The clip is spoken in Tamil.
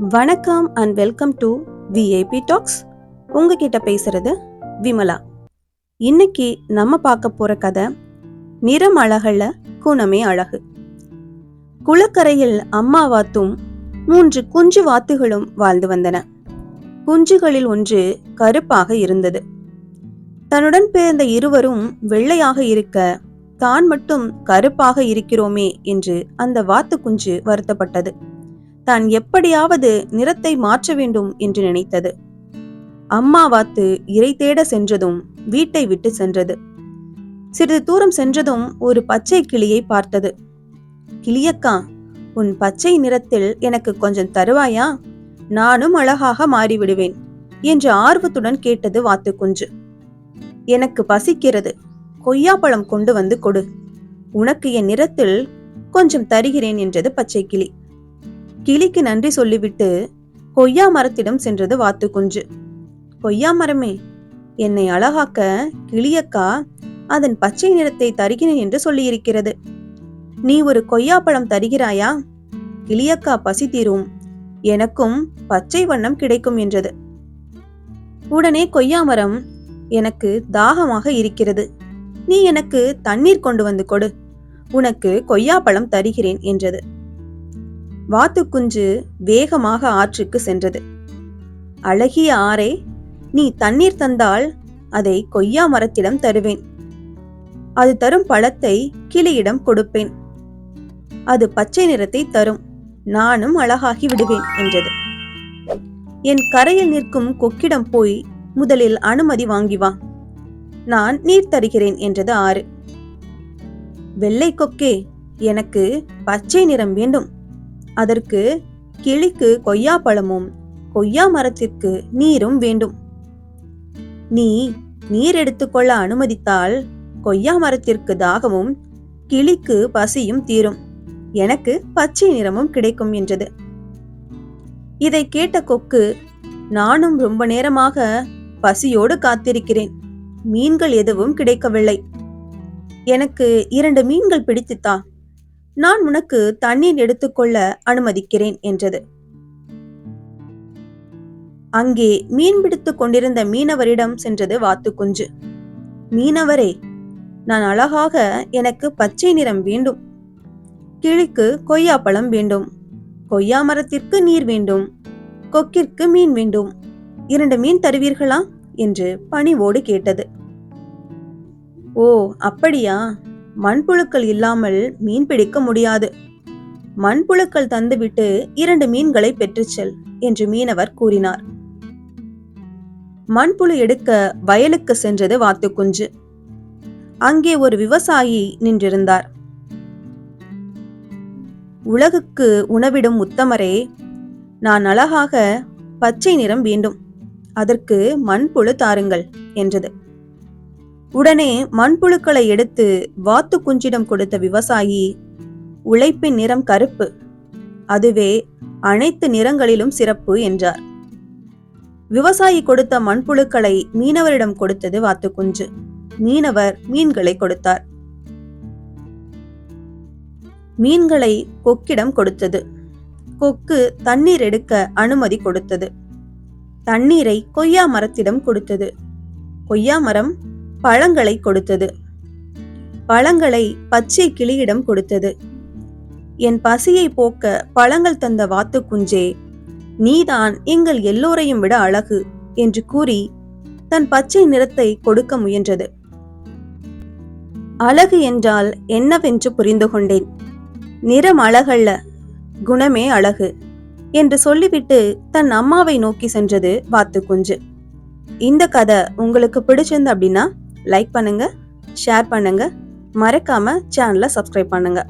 வணக்கம் and welcome to VIP talks உங்ககிட்ட பேசுறது விமலா. இன்னைக்கு நம்ம பார்க்க போற கதை நிறம் அழகல்ல குணமே அழகு. குளக்கரையில் அம்மா வாத்தும் மூன்று குஞ்சு வாத்துகளும் வாழ்ந்து வந்தன. குஞ்சுகளில் ஒன்று கருப்பாக இருந்தது. தன்னுடன் பிறந்த இருவரும் வெள்ளையாக இருக்க தான் மட்டும் கருப்பாக இருக்கிறோமே என்று அந்த வாத்து குஞ்சு வருத்தப்பட்டது. தான் எப்படியாவது நிறத்தை மாற்ற வேண்டும் என்று நினைத்தது. அம்மா வாத்து இறை தேட சென்றதும் வீட்டை விட்டு சென்றது. சிறிது தூரம் சென்றதும் ஒரு பச்சை கிளியை பார்த்தது. கிளியக்கா உன் பச்சை நிறத்தில் எனக்கு கொஞ்சம் தருவாயா? நானும் அழகாக மாறிவிடுவேன் என்று ஆர்வத்துடன் கேட்டது வாத்து குஞ்சு எனக்கு பசிக்கிறது. கொய்யாப்பழம் கொண்டு வந்து கொடு. உனக்கு என் நிறத்தில் கொஞ்சம் தருகிறேன் என்றது பச்சை கிளி. கிளிக்கு நன்றி சொல்லிவிட்டு கொய்யா மரத்திடம் சென்றது வாத்து குஞ்சு கொய்யா மரமே என்னை அழகாக்க கிளியக்கா அதன் பச்சை நிறத்தை தருகிறேன் என்று சொல்லியிருக்கிறது. நீ ஒரு கொய்யாப்பழம் தருகிறாயா? கிளியக்கா பசி தீரும் எனக்கும் பச்சை வண்ணம் கிடைக்கும் என்றது. உடனே கொய்யா மரம் எனக்கு தாகமாக இருக்கிறது. நீ எனக்கு தண்ணீர் கொண்டு வந்து கொடு. உனக்கு கொய்யாப்பழம் தருகிறேன் என்றது. வாத்துக்குஞ்சு வேகமாக ஆற்றுக்கு சென்றது. அழகிய ஆரே நீ தண்ணீர் தந்தால் அதை கொய்யா மரத்திடம் தருவேன். அது தரும் பழத்தை கிளியிடம் கொடுப்பேன். அது பச்சை நிறத்தை தரும். நானும் அழகாகி விடுவேன் என்றது. என் கரையில் நிற்கும் கொக்கிடம் போய் முதலில் அனுமதி வாங்கி வா. நான் நீர் தருகிறேன் என்றது ஆறு. வெள்ளை கொக்கே எனக்கு பச்சை நிறம் வேண்டும். அதற்கு கிளிக்கு கொய்யா பழமும் கொய்யா மரத்திற்கு நீரும் வேண்டும். நீ நீர் எடுத்துக்கொள்ள அனுமதித்தால் கொய்யா மரத்திற்கு தாகமும் கிளிக்கு பசியும் தீரும். எனக்கு பச்சை நிறமும் கிடைக்கும் என்றது. இதை கேட்ட கொக்கு நானும் ரொம்ப நேரமாக பசியோடு காத்திருக்கிறேன். மீன்கள் எதுவும் கிடைக்கவில்லை. எனக்கு இரண்டு மீன்கள் பிடித்துத்தா? நான் உனக்கு தண்ணீர் எடுத்துக்கொள்ள அனுமதிக்கிறேன் என்றது. அங்கே மீன் பிடித்துக் கொண்டிருந்த மீனவரிடம் சென்றது வாத்துக்குஞ்சு. மீனவரே நான் அழகாக எனக்கு பச்சை நிறம் வேண்டும். கிளிக்கு கொய்யா பழம் வேண்டும். கொய்யா மரத்திற்கு நீர் வேண்டும். கொக்கிற்கு மீன் வேண்டும். இரண்டு மீன் தருவீர்களா? என்று பணிவோடு கேட்டது. ஓ அப்படியா? மண்புழுக்கள் இல்லாமல் மீன் பிடிக்க முடியாது. மண்புழுக்கள் தந்துவிட்டு இரண்டு மீன்களை பெற்றுச் செல் என்று மீனவர் கூறினார். மண்புழு எடுக்க வயலுக்கு சென்றது வாத்துக்குஞ்சு. அங்கே ஒரு விவசாயி நின்றிருந்தார். உலகுக்கு உணவிடும் உத்தமரே நான் அழகாக பச்சை நிறம் வேண்டும். அதற்கு மண்புழு தாருங்கள் என்றது. உடனே மண்புழுக்களை எடுத்து வாத்து குஞ்சிடம் கொடுத்த விவசாயி உழைப்பின் நிறம் கருப்பு அதுவே அனைத்து நிறங்களிலும் சிறப்பு என்றார். விவசாயி கொடுத்த மண்புழுக்களை மீனவரிடம் கொடுத்தது வாத்து குஞ்சு. மீனவர் மீன்களை கொடுத்தார். மீன்களை கொக்கிடம் கொடுத்தது. கொக்கு தண்ணீர் எடுக்க அனுமதி கொடுத்தது. தண்ணீரை கொய்யா மரத்திடம் கொடுத்தது. கொய்யா மரம் பழங்களை கொடுத்தது. பழங்களை பச்சை கிளியிடம் கொடுத்தது. என் பசியை போக்க பழங்கள் தந்த வாத்து குஞ்சே நீதான் எங்கள் எல்லோரையும் விட அழகு என்று கூறி தன் பச்சை நிறத்தை கொடுக்க முயன்றது. அழகு என்றால் என்னவென்று புரிந்து கொண்டேன். நிறம் அழகல்ல குணமே அழகு என்று சொல்லிவிட்டு தன் அம்மாவை நோக்கி சென்றது வாத்து குஞ்சு இந்த கதை உங்களுக்கு பிடிச்சிருந்து அப்படின்னா லைக் பண்ணுங்க ஷேர் பண்ணுங்க. மறக்காம சேனலை சப்ஸ்கிரைப் பண்ணுங்க.